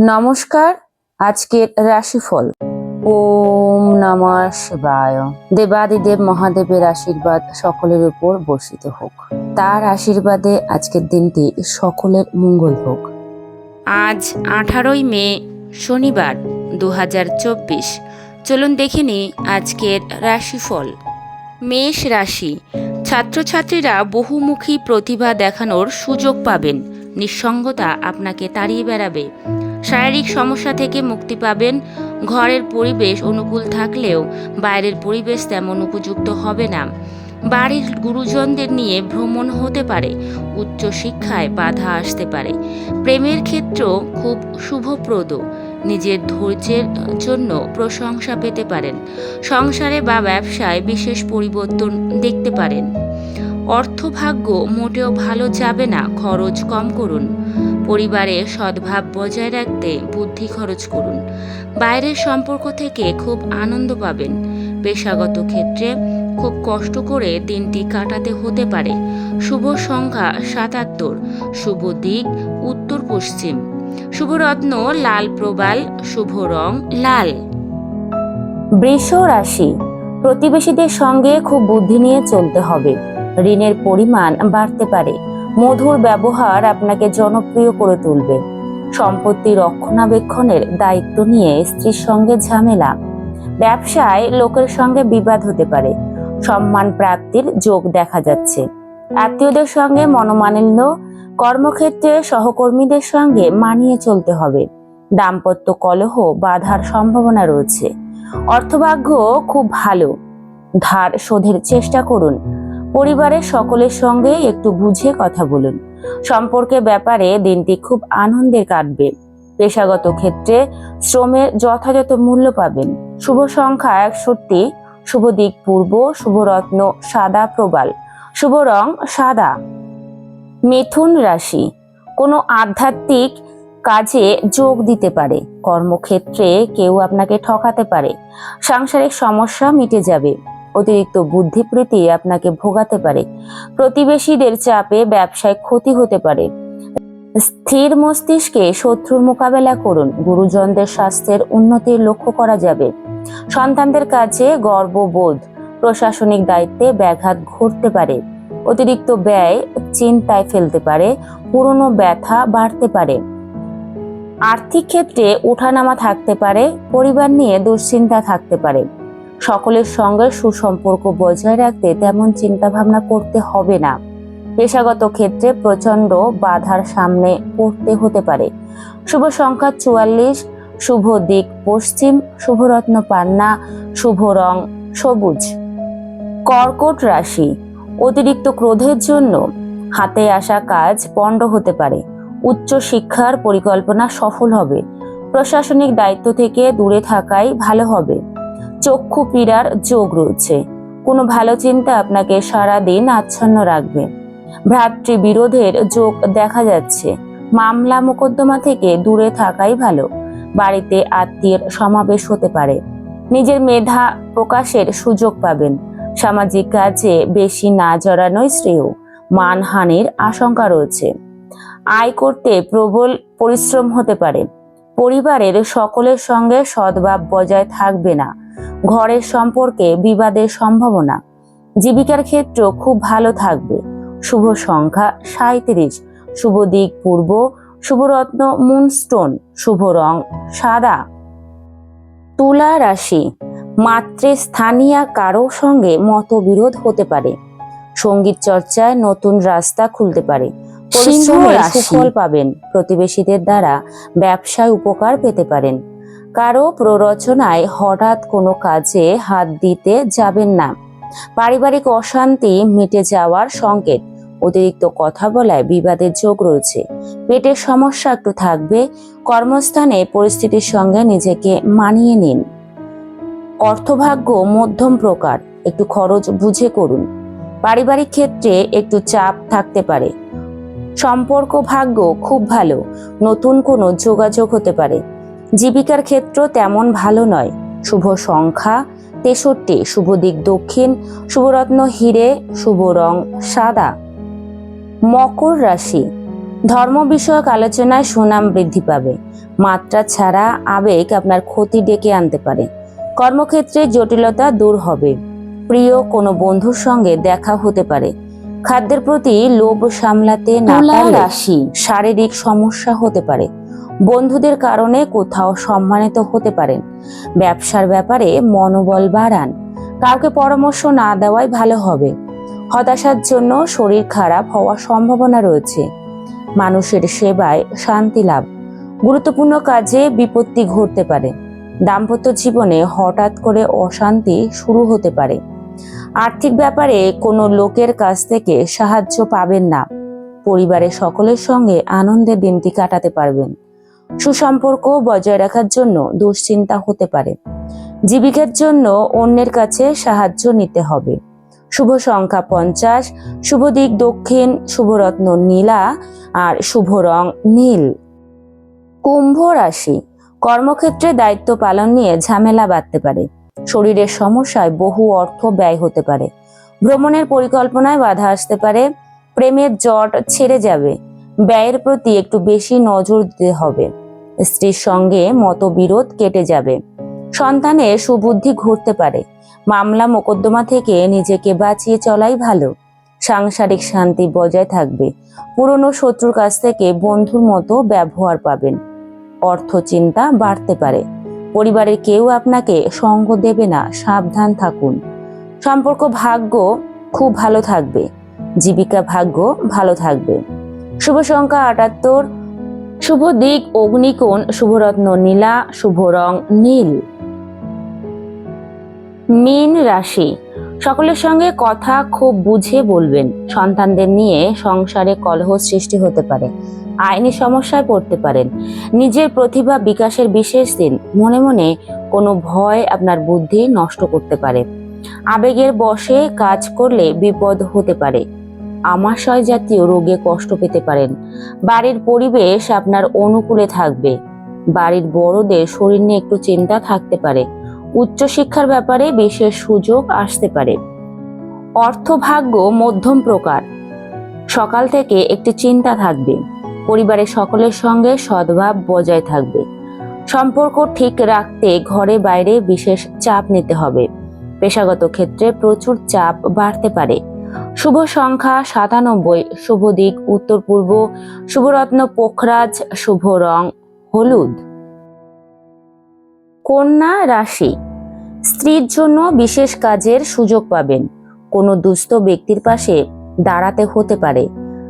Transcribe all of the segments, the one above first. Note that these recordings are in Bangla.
নমস্কার, আজকের রাশিফল। ওম নমঃ শিবায়। দেবাদিদেব মহাদেবের আশীর্বাদ সকলের উপর বর্ষিত হোক। তার আশীর্বাদে আজকের দিনটি সকলের মঙ্গল হোক। আজ আঠারোই মে, শনিবার দু চলুন দেখে নিই আজকের রাশিফল। মেষ রাশি। ছাত্রছাত্রীরা বহুমুখী প্রতিভা দেখানোর সুযোগ পাবেন। নিঃসঙ্গতা আপনাকে তাড়িয়ে বেড়াবে। শারীরিক সমস্যা থেকে মুক্তি পাবেন। ঘরের পরিবেশ অনুকূল থাকলেও বাইরের পরিবেশ তেমন উপযুক্ত হবে না। বাড়ির গুরুজনদের নিয়ে ভ্রমণ হতে পারে উচ্চশিক্ষায় বাধা আসতে পারে। প্রেমের ক্ষেত্র খুব শুভপ্রদ, নিজের ধৈর্যের জন্য প্রশংসা পেতে পারেন। সংসারে বা ব্যবসায় বিশেষ পরিবর্তন দেখতে পারেন। অর্থভাগ্য মোটেও ভালো যাবে না, খরচ কম করুন। পরিবারে সদ্ভাব বজায় রাখতে বুদ্ধি খরচ করুন। বাইরের সম্পর্ক থেকে খুব আনন্দ পাবেন। পেশাগত ক্ষেত্রে খুব কষ্ট করে দিনটি কাটাতে হতে পারে। শুভ সংখ্যা সাতাত্তর, শুভ দিক উত্তর পশ্চিম। শুভরত্ন লাল প্রবাল, শুভ রং লাল। বৃষ রাশি, প্রতিবেশীদের সঙ্গে খুব বুদ্ধি নিয়ে চলতে হবে। ঋণের পরিমাণ বাড়তে পারে। মধুর ব্যবহার আপনাকে জনপ্রিয় করে তুলবে। সম্পত্তি রক্ষণাবেক্ষণের দায়িত্ব নিয়ে স্ত্রীর সঙ্গে ঝামেলা। ব্যবসায় লোকের সঙ্গে বিবাদ হতে পারে। সম্মান প্রাপ্তির যোগ দেখা যাচ্ছে। আত্মীয়দের সঙ্গে মনোমালিন্য, কর্মক্ষেত্রে সহকর্মীদের সঙ্গে মানিয়ে চলতে হবে। দাম্পত্য কলহ, বাধার সম্ভাবনা রয়েছে। অর্থভাগ্য খুব ভালো। ধার শোধের চেষ্টা করুন। পরিবারের সকলের সঙ্গে একটু বুঝে কথা বলুন। সম্পর্কের ব্যাপারে দিনটি খুব আনন্দের কাটবে। পেশাগত ক্ষেত্রে শ্রমের যথাযথ মূল্য পাবেন। শুভ সংখ্যা একষট্টি, শুভ দিক পূর্ব, শুভ রত্ন সাদা প্রবাল, শুভ রং সাদা। মিথুন রাশি, কোনো আধ্যাত্মিক কাজে যোগ দিতে পারে। কর্মক্ষেত্রে কেউ আপনাকে ঠকাতে পারে। সাংসারিক সমস্যা মিটে যাবে। অতিরিক্ত বুদ্ধিপ্রীতি আপনাকে ভোগাতে পারে। প্রতিবেশীদের চাপে ব্যবসায় ক্ষতি হতে পারে। স্থির মস্তিষ্কে শত্রুর মোকাবেলা করুন। গুরুজনদের স্বাস্থ্যের উন্নতির লক্ষ্য করা যাবে। সন্তানদের কাছে গর্ববোধ। প্রশাসনিক দায়িত্বে ব্যাঘাত ঘটতে পারে। অতিরিক্ত ব্যয় চিন্তায় ফেলতে পারে। পুরনো ব্যথা বাড়তে পারে। আর্থিক ক্ষেত্রে ওঠানামা থাকতে পারে। পরিবার নিয়ে দুশ্চিন্তা থাকতে পারে। সকলের সঙ্গে সুসম্পর্ক বজায় রাখতে তেমন চিন্তা ভাবনা করতে হবে না। পেশাগত ক্ষেত্রে প্রচণ্ড বাধার সামনে পড়তে হতে পারে। শুভ সংখ্যা চুয়াল্লিশ, শুভ দিক পশ্চিম, শুভরত্ন পান্না, শুভ রং সবুজ। কর্কট রাশি, অতিরিক্ত ক্রোধের জন্য হাতে আসা কাজ পণ্ড হতে পারে। উচ্চ শিক্ষার পরিকল্পনা সফল হবে। প্রশাসনিক দায়িত্ব থেকে দূরে থাকাই ভালো হবে। চক্ষু পীড়ার যোগ রয়েছে। কোনো ভালো চিন্তা আপনাকে সারা দিন আচ্ছন্ন রাখবে। ভ্রাতৃ বিরোধের যোগ দেখা যাচ্ছে। মামলা মোকদ্দমা থেকে দূরে থাকাই ভালো। বাড়িতে আত্মীয়ের সমাবেশ হতে পারে। নিজের মেধা প্রকাশের সুযোগ পাবেন। সামাজিক কাজে বেশি না জড়ানোই শ্রেয়। মানহানির আশঙ্কা রয়েছে। আয় করতে প্রবল পরিশ্রম হতে পারে। পরিবারের সকলের সঙ্গে সদ্ভাব বজায় থাকবে না। ঘরের সম্পর্কে বিবাদের সম্ভাবনা। জীবিকার ক্ষেত্র খুব ভালো থাকবে। শুভ সংখ্যা সাঁত্রিশ শুভ দিক পূর্ব। শুভরত্ন মুনস্টোন। শুভ রং সাদা। তুলা রাশি। মাত্রে স্থানীয় কারও সঙ্গে মতবিরোধ হতে পারে। সংগীত চর্চায় নতুন রাস্তা খুলতে পারে। পরিশ্রমের রাশি। সুফল পাবেন। প্রতিবেশীদের দ্বারা ব্যবসায় উপকার পেতে পারেন। কারও প্ররোচনায় হঠাৎ কোনো কাজে হাত দিতে যাবেন না। পারিবারিক অশান্তি মিটে যাওয়ার সংকেত। অতিরিক্ত কথা বলায় বিবাদের যোগ রয়েছে। পেটের সমস্যা একটু থাকবে। কর্মস্থানে পরিস্থিতির সঙ্গে নিজেকে মানিয়ে নিন। অর্থভাগ্য মধ্যম প্রকার। একটু খরচ বুঝে করুন। পারিবারিক ক্ষেত্রে একটু চাপ থাকতে পারে। সম্পর্ক ভাগ্য খুব ভালো, নতুন কোনো যোগাযোগ হতে পারে। জীবিকার ক্ষেত্র তেমন ভালো নয়। শুভ সংখ্যা, তেষট্টি, শুভ দিক দক্ষিণ, শুভরত্ন হিরে, শুভ রং সাদা। মকর রাশি, ধর্ম বিষয়ক আলোচনায় সুনাম বৃদ্ধি পাবে। মাত্রা ছাড়া আবেগ আপনার ক্ষতি ডেকে আনতে পারে। কর্মক্ষেত্রে জটিলতা দূর হবে। প্রিয় কোনো বন্ধুর সঙ্গে দেখা হতে পারে। খাদ্যের প্রতি লোভ সামলাতে না পারলে রাশি। শারীরিক সমস্যা হতে পারে। বন্ধুদের কারণে কোথাও সম্মানিত হতে পারেন। ব্যবসার ব্যাপারে মনোবল বাড়ান। কাউকে পরামর্শ না দেওয়াই ভালো হবে। হতাশার জন্য শরীর খারাপ হওয়ার সম্ভাবনা রয়েছে। মানুষের সেবায় শান্তি লাভ। গুরুত্বপূর্ণ কাজে বিপত্তি ঘটতে পারে। দাম্পত্য জীবনে হঠাৎ করে অশান্তি শুরু হতে পারে। আর্থিক ব্যাপারে কোনো লোকের কাছ থেকে সাহায্য পাবেন না। পরিবারের সকলের সঙ্গে আনন্দের দিনটি কাটাতে পারবেন। সুসম্পর্ক বজায় রাখার জন্য দুশ্চিন্তা হতে পারে। জীবিকার জন্য অন্যের কাছে সাহায্য নিতে হবে। শুভ সংখ্যা পঞ্চাশ, শুভ দিক দক্ষিণ শুভরত্ন নীলা আর শুভ রং নীল। কুম্ভ রাশি, কর্মক্ষেত্রে দায়িত্ব পালন নিয়ে ঝামেলা বাড়তে পারে। শরীরের সমস্যায় বহু অর্থ ব্যয় হতে পারে। ভ্রমণের পরিকল্পনায় বাধা আসতে পারে, প্রেমের জট ছেড়ে যাবে, ব্যয়ের প্রতি একটু বেশি নজর দিতে হবে, স্ত্রীর সঙ্গে মতবিরোধ কেটে যাবে, সন্তানের সুবুদ্ধি ঘুরতে পারে, মামলা মোকদ্দমা থেকে নিজেকে বাঁচিয়ে চলাই ভালো, সাংসারিক শান্তি বজায় থাকবে, পুরনো শত্রুর কাছ থেকে বন্ধুর মতো ব্যবহার পাবেন অর্থ চিন্তা বাড়তে পারে। পরিবারের কেউ আপনাকে সঙ্গ দেবে না, সাবধান থাকুন। সম্পর্ক ভাগ্য খুব ভালো থাকবে, জীবিকা ভাগ্য ভালো থাকবে। শুভ সংখ্যা আটাত্তর, শুভ দিক অগ্নিকোণ, শুভরত্ন নীলা, শুভ রং নীল। মীন রাশি, সকলের সঙ্গে কথা খুব বুঝে বলবেন। সন্তানদের নিয়ে সংসারে কলহ সৃষ্টি হতে পারে। আইনি সমস্যায় পড়তে পারেন। নিজের প্রতিভা বিকাশের বিশেষ দিন। মনে মনে কোনো ভয় আপনার বুদ্ধি নষ্ট করতে পারে। আবেগের বশে কাজ করলে বিপদ হতে পারে। আমাশয় জাতীয় রোগে কষ্ট পেতে পারেন। বাড়ির পরিবেশ আপনার অনুকূলে থাকবে। বাড়ির বড়দের শরীর নিয়ে একটু চিন্তা থাকতে পারে। উচ্চশিক্ষার ব্যাপারে বিশেষ সুযোগ আসতে পারে। অর্থভাগ্য মধ্যম প্রকার। সকাল থেকে একটি চিন্তা থাকবে। পরিবারের সকলের সঙ্গে সদ্ভাব বজায় থাকবে। সম্পর্ক ঠিক রাখতে ঘরে বাইরে বিশেষ চাপ নিতে হবে। পেশাগত ক্ষেত্রে প্রচুর চাপ বাড়তে পারে। শুভ সংখ্যা সাতানব্বই, শুভ দিক উত্তর পূর্ব, শুভরত্ন পোখরাজ, শুভ রং হলুদ। কন্যা রাশি, স্ত্রীর জন্য বিশেষ কাজের সুযোগ পাবেন। কোনো দুস্থ ব্যক্তির পাশে দাঁড়াতে হতে পারে।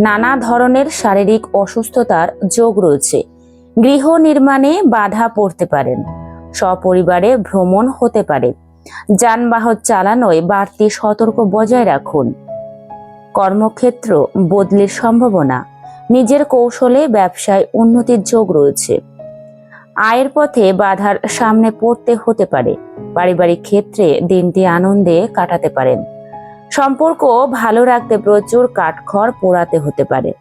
নানা ধরনের শারীরিক অসুস্থতার যোগ রয়েছে। গৃহ নির্মাণে বাধা পড়তে পারেন। সপরিবারে ভ্রমণ হতে পারে। যানবাহন চালানোয় বাড়তি সতর্ক বজায় রাখুন। কর্মক্ষেত্র বদলির সম্ভাবনা। নিজের কৌশলে ব্যবসায় উন্নতির যোগ রয়েছে। আয়ের পথে বাধার সামনে পড়তে হতে পারে। পারিবারিক ক্ষেত্রে দিনটি আনন্দে কাটাতে পারেন। সম্পর্ক ভালো রাখতে প্রচুর কাঠখড় পোড়াতে হতে পারে।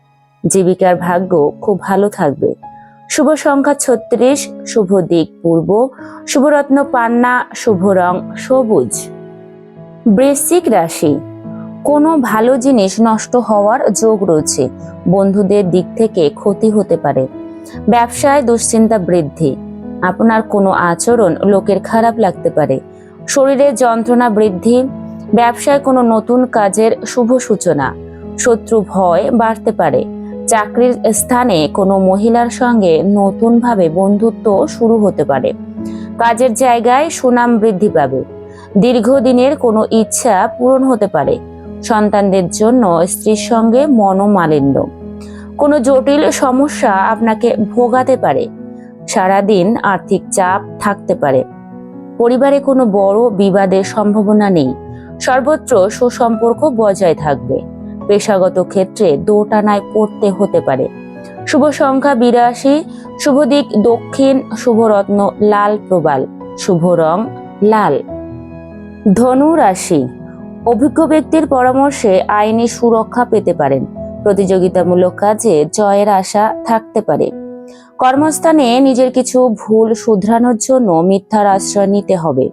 জীবিকার ভাগ্য খুব ভালো থাকবে। শুভ সংখ্যা ছত্রিশ, শুভ দিক পূর্ব, শুভরত্ন পান্না, শুভ রং সবুজ। বৃশ্চিক রাশি, কোনো ভালো জিনিস নষ্ট হওয়ার যোগ রয়েছে। বন্ধুদের দিক থেকে ক্ষতি হতে পারে। ব্যবসায় দুশ্চিন্তা বৃদ্ধি, আপনার কোনো আচরণ লোকের খারাপ লাগতে পারে। শরীরে যন্ত্রণা বৃদ্ধি ব্যবসায় কোনো নতুন কাজের শুভ সূচনা। শত্রু ভয় বাড়তে পারে। চাকরির স্থানে কোনো মহিলার সঙ্গে নতুনভাবে বন্ধুত্ব শুরু হতে পারে। কাজের জায়গায় সুনাম বৃদ্ধি পাবে। দীর্ঘদিনের কোনো ইচ্ছা পূরণ হতে পারে। সন্তানদের জন্য স্ত্রীর সঙ্গে মনোমালিন্য। কোনো জটিল সমস্যা আপনাকে ভোগাতে পারে। সারাদিন আর্থিক চাপ থাকতে পারে। পরিবারে কোনো বড় বিবাদের সম্ভাবনা নেই। সর্বত্র সুসম্পর্ক বজায় থাকবে। পেশাগত ক্ষেত্রে দোটানায় পড়তে হতে পারে। শুভ সংখ্যা বিরাশি, শুভ দিক দক্ষিণ শুভরত্ন লাল প্রবাল, শুভ রং লাল। ধনু রাশি, অভিজ্ঞ ব্যক্তির পরামর্শে আইনি সুরক্ষা পেতে পারেন। প্রতিযোগিতামূলক কাজে জয়ের আশা থাকতে পারে। কর্মস্থানে নিজের কিছু ভুল শুধরানোর জন্য মিথ্যার আশ্রয় নিতে হবে।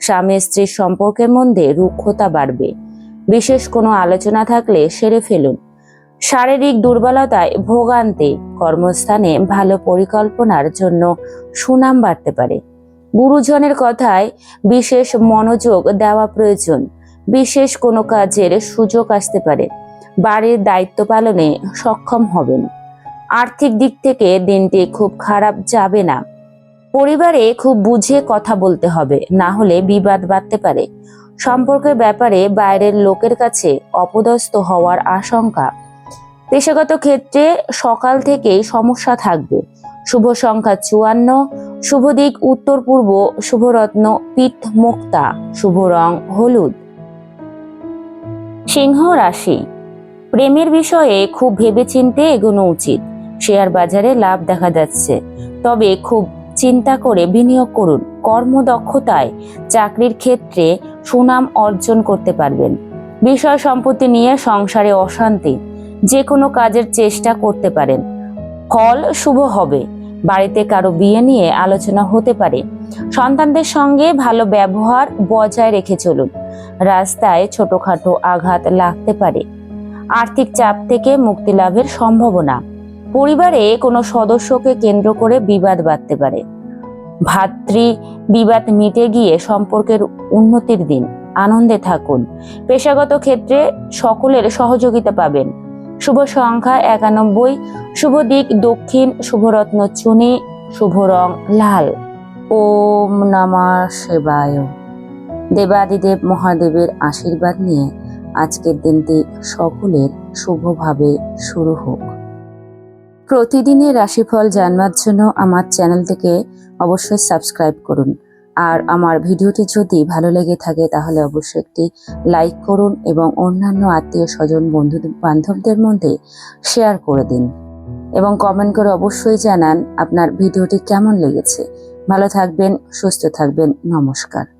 স্বামী স্ত্রীর সম্পর্কের মধ্যে রুক্ষতা বাড়বে। বিশেষ কোনো আলোচনা থাকলে সেরে ফেলুন। শারীরিক দুর্বলতায় ভোগান্তে কর্মস্থানে ভালো পরিকল্পনার জন্য সুনাম বাড়তে পারে। গুরুজনের কথায় বিশেষ মনোযোগ দেওয়া প্রয়োজন। বিশেষ কোনো কাজের সুযোগ আসতে পারে। বাড়ির দায়িত্ব পালনে সক্ষম হবেন। আর্থিক দিক থেকে দিনটি খুব খারাপ যাবে না। পরিবারে খুব বুঝে কথা বলতে হবে, না হলে বিবাদ বাড়তে পারে। সম্পর্কের ব্যাপারে বাইরের লোকের কাছে অপদস্থ হওয়ার আশঙ্কা। পেশাগত ক্ষেত্রে সকাল থেকেই সমস্যা থাকবে। শুভ সংখ্যা চুয়ান্ন, শুভ দিক উত্তর পূর্ব, শুভরত্ন পিত মুক্তা, শুভ রং হলুদ। সিংহ রাশি, প্রেমের বিষয়ে খুব ভেবেচিন্তে এগোনো উচিত। শেয়ার বাজারে লাভ দেখা যাচ্ছে, তবে খুব চিন্তা করে বিনিয়োগ করুন। কর্মদক্ষতায় চাকরির ক্ষেত্রে সুনাম অর্জন করতে পারবেন। বিষয় সম্পত্তি নিয়ে সংসারে অশান্তি। যে কোনো কাজের চেষ্টা করতে পারেন। ফল শুভ হবে। বাড়িতে কারও বিয়ে নিয়ে আলোচনা হতে পারে। সন্তানদের সঙ্গে ভালো ব্যবহার বজায় রেখে চলুন। রাস্তায় ছোটখাটো আঘাত লাগতে পারে। আর্থিক চাপ থেকে মুক্তি লাভের সম্ভাবনা। পরিবারে কোনো সদস্যকে কেন্দ্র করে বিবাদ বাঁধতে পারে। ভাতৃ বিবাদ মিটে গিয়ে সম্পর্কের উন্নতির দিন। আনন্দে থাকুন। পেশাগত ক্ষেত্রে সকলের সহযোগিতা পাবেন। শুভ সংখ্যা একানব্বই। শুভ দিক দক্ষিণ। শুভরত্ন চুনি। শুভ রং লাল। ওম নমঃ শিবায়। দেবাদিদেব মহাদেবের আশীর্বাদ নিয়ে আজকের দিনটি সকলের শুভভাবে শুরু হোক। প্রতিদিনের রাশিফল জানবার জন্য আমার চ্যানেলটিকে অবশ্যই সাবস্ক্রাইব করুন। আর আমার ভিডিওটি যদি ভালো লেগে থাকে, তাহলে অবশ্যই একটি লাইক করুন এবং অন্যান্য আত্মীয় স্বজন, বন্ধু বান্ধবদের মধ্যে শেয়ার করে দিন। এবং কমেন্ট করে অবশ্যই জানান আপনার ভিডিওটি কেমন লেগেছে। ভালো থাকবেন, সুস্থ থাকবেন। নমস্কার।